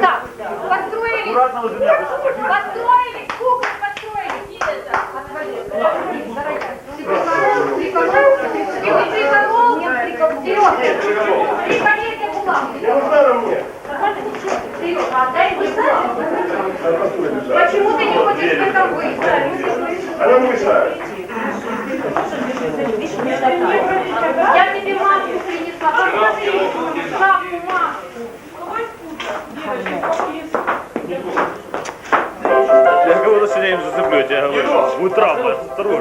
Так, построили. Построили, кухню построили. Кида, отвали. Приколол, Серега, три пакета бумаги. Серега, отдай мне бумагу. Почему ты не хочешь в этом выйти? Она мешает. утра, 22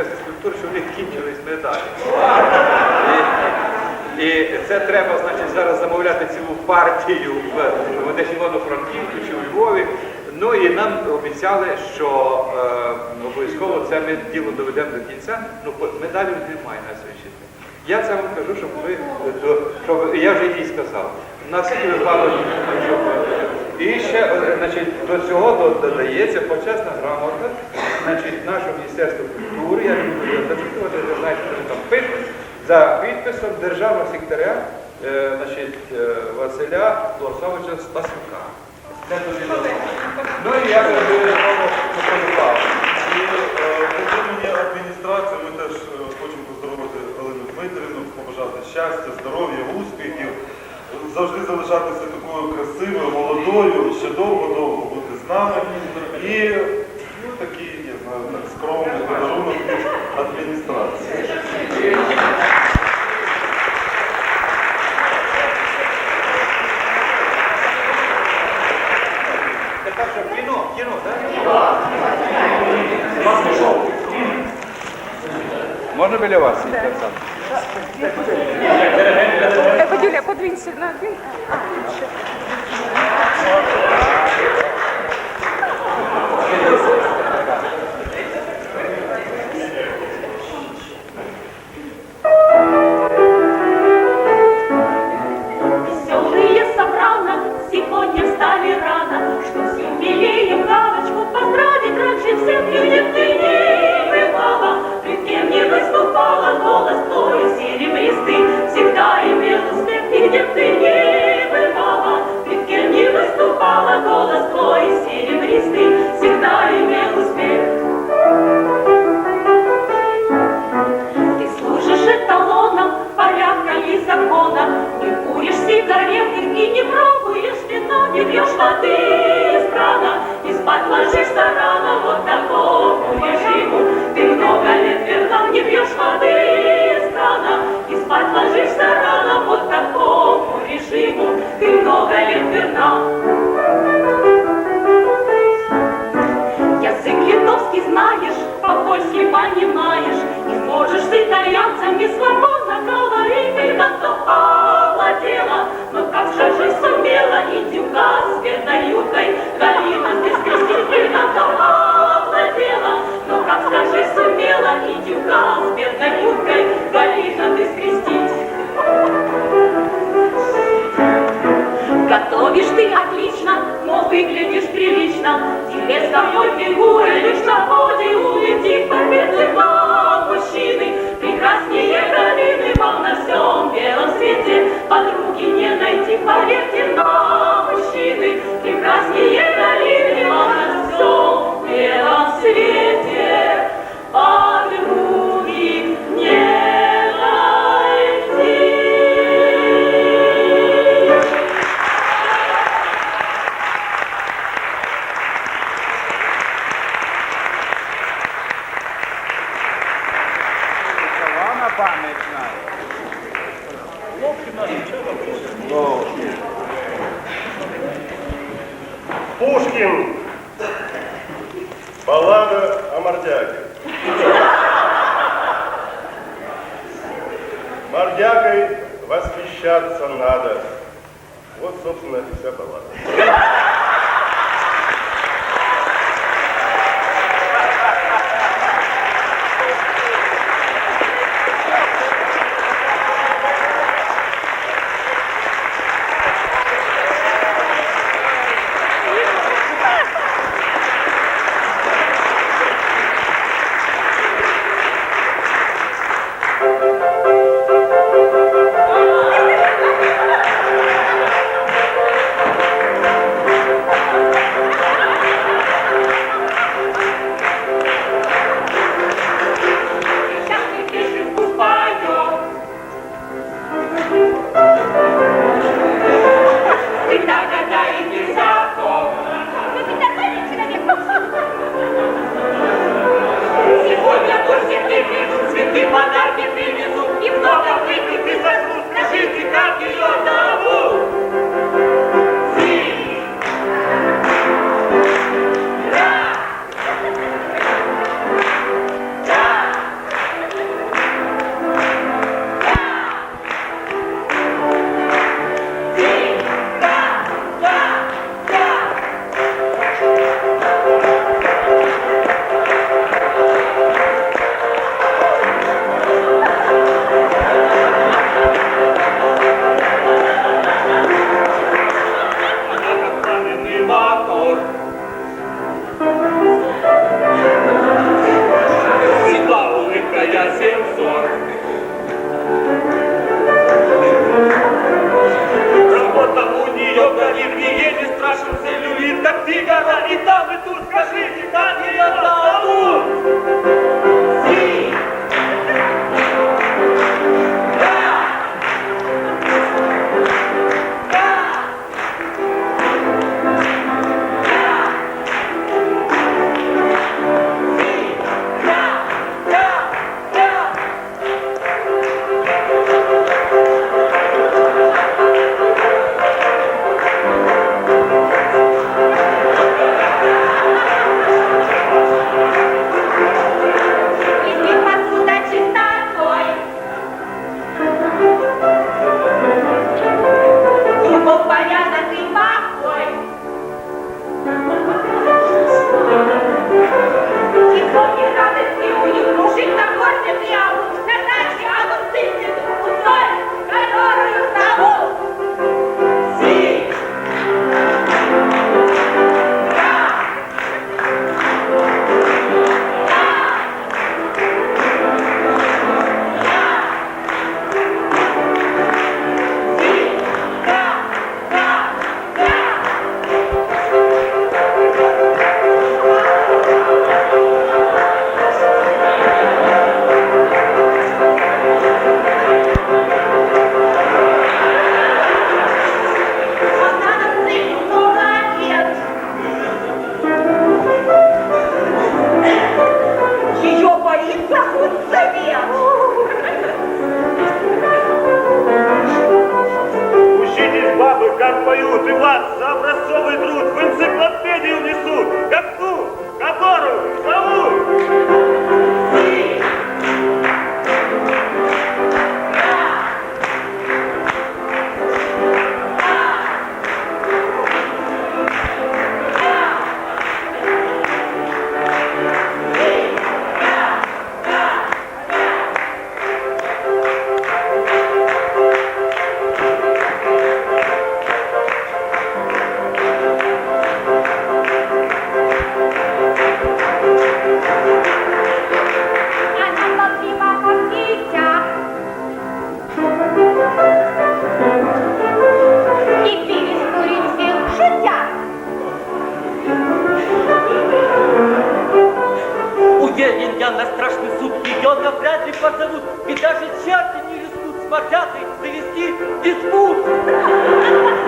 вияснив культури, що в кінчились медалі. І, і це треба, значить, зараз замовляти цілу партію в, десь Івано-Франківську чи у Львові. Ну і нам обіцяли, що е, обов'язково це ми діло доведемо до кінця. Ну, медалів немає на день. Я це вам кажу, щоб ви щоб я вже їй сказав. На всякий випадок, і ще е, значить, до цього додається почесна грамота, значить, нашого Міністерства культури, я не буду його зачитувати, ви знаєте, що там пишуть, за підписом державного секретаря е, значить, е, Василя Лосовича Стасюка. Це дуже. Ну і я передаю слово Миколі Павловичу. І е, адміністрації ми теж е, хочемо поздоровити Олену Дмитрівну, побажати щастя, здоров'я, успіхів, завжди залишатися такою красивою, молодою, ще довго-довго бути з нами. І ну, знаю, так скромний подарунок від адміністрації. Тепер що, кіно, кіно, так? Можна біля вас? Юля, подвинься на один. Веселые по-польски понимаешь, не можешь с не свободно говорить, Ты как-то овладела, но как же же сумела пам'ять знає. Баллада о мордяке. Мордякой восхищаться надо. Вот, собственно, и вся баллада. двадцятий завести диспут.